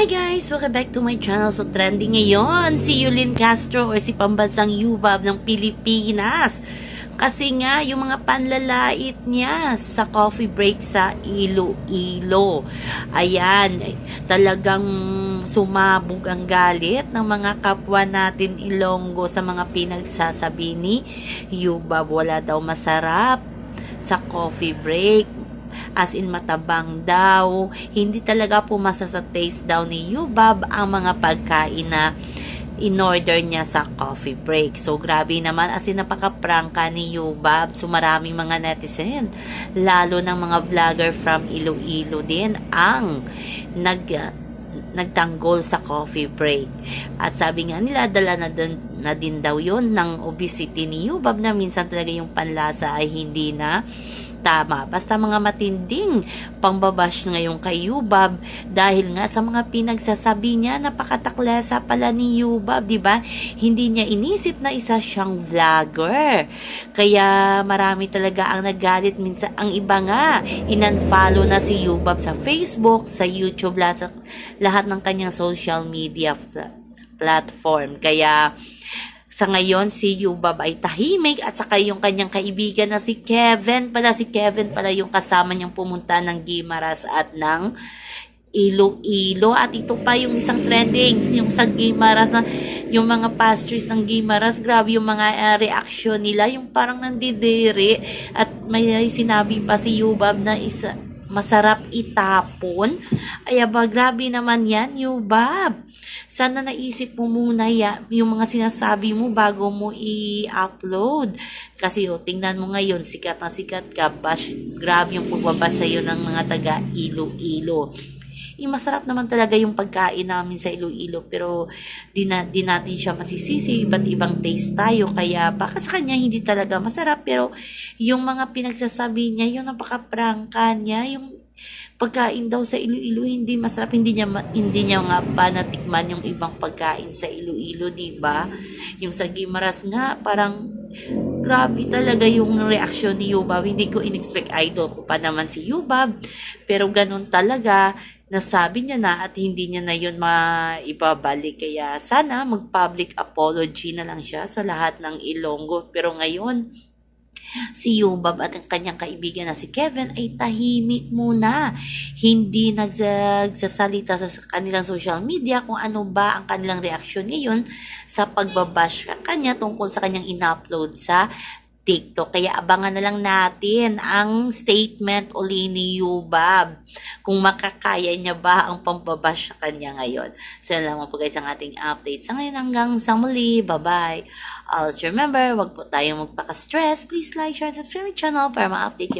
Hi guys! Welcome back to my channel. So trending ngayon si Yulin Castro or si pambansang Yubab ng Pilipinas. Kasi nga, yung mga panlalait niya sa coffee break sa Iloilo. Ayan, talagang sumabog ang galit ng mga kapwa natin Ilonggo sa mga pinagsasabi ni Yubab. Wala daw masarap sa coffee break as in matabang daw. Hindi talaga pumasa sa taste daw ni Yubab ang mga pagkain na in-order niya sa coffee break. So, grabe naman as in napaka-prangka ni Yubab. So, maraming mga netizen, lalo ng mga vlogger from Iloilo din ang nag nagtanggol sa coffee break. At sabi nga nila, dala na din, na din daw yon ng obesity ni Yubab na minsan talaga yung panlasa ay hindi na tama. Basta mga matinding pangbabash ngayon kay Yubab dahil nga sa mga pinagsasabi niya napakataklesa pala ni Yubab, di ba? Hindi niya inisip na isa siyang vlogger. Kaya marami talaga ang nagalit minsan. Ang iba nga, inunfollow na si Yubab sa Facebook, sa YouTube, lahat, lahat ng kanyang social media pla- platform. Kaya sa ngayon, si Yubab ay tahimik at saka yung kanyang kaibigan na si Kevin pala. Si Kevin pala yung kasama niyang pumunta ng Gimaras at ng Iloilo. At ito pa yung isang trending, yung sa Gimaras na yung mga pastries ng Gimaras, grabe yung mga uh, reaction nila, yung parang nandidiri at may sinabi pa si Yubab na isa, masarap itapon. Ay ba, grabe naman yan, Yubab. Sana naisip mo muna ya, yung mga sinasabi mo bago mo i-upload. Kasi o, oh, tingnan mo ngayon, sikat na sikat ka, bash, grabe yung pagbabasa sa'yo ng mga taga Ilo-Ilo. Yung masarap naman talaga yung pagkain namin sa Iloilo pero di, na, di natin siya masisisi, iba't ibang taste tayo. Kaya baka sa kanya hindi talaga masarap pero yung mga pinagsasabi niya, yung napaka-prangka niya, yung pagkain daw sa Iloilo hindi masarap. Hindi niya hindi niya nga pa natikman yung ibang pagkain sa Iloilo di ba? Yung sa Gimaras nga parang grabe talaga yung reaction ni Yubab. Hindi ko inexpect idol ko pa naman si Yubab pero ganun talaga nasabi niya na at hindi niya na yun maibabalik. Kaya sana mag-public apology na lang siya sa lahat ng Ilonggo. Pero ngayon, si Yubab at ang kanyang kaibigan na si Kevin ay tahimik muna. Hindi nagsasalita sa kanilang social media kung ano ba ang kanilang reaksyon ngayon sa pagbabash kanya tungkol sa kanyang in-upload sa TikTok. Kaya abangan na lang natin ang statement uli ni Yubab kung makakaya niya ba ang pambabash sa kanya ngayon. So yun lang po guys ang ating update sa ngayon hanggang sa muli. Bye-bye. Also remember, wag po tayong magpaka-stress. Please like, share, subscribe my channel para ma-update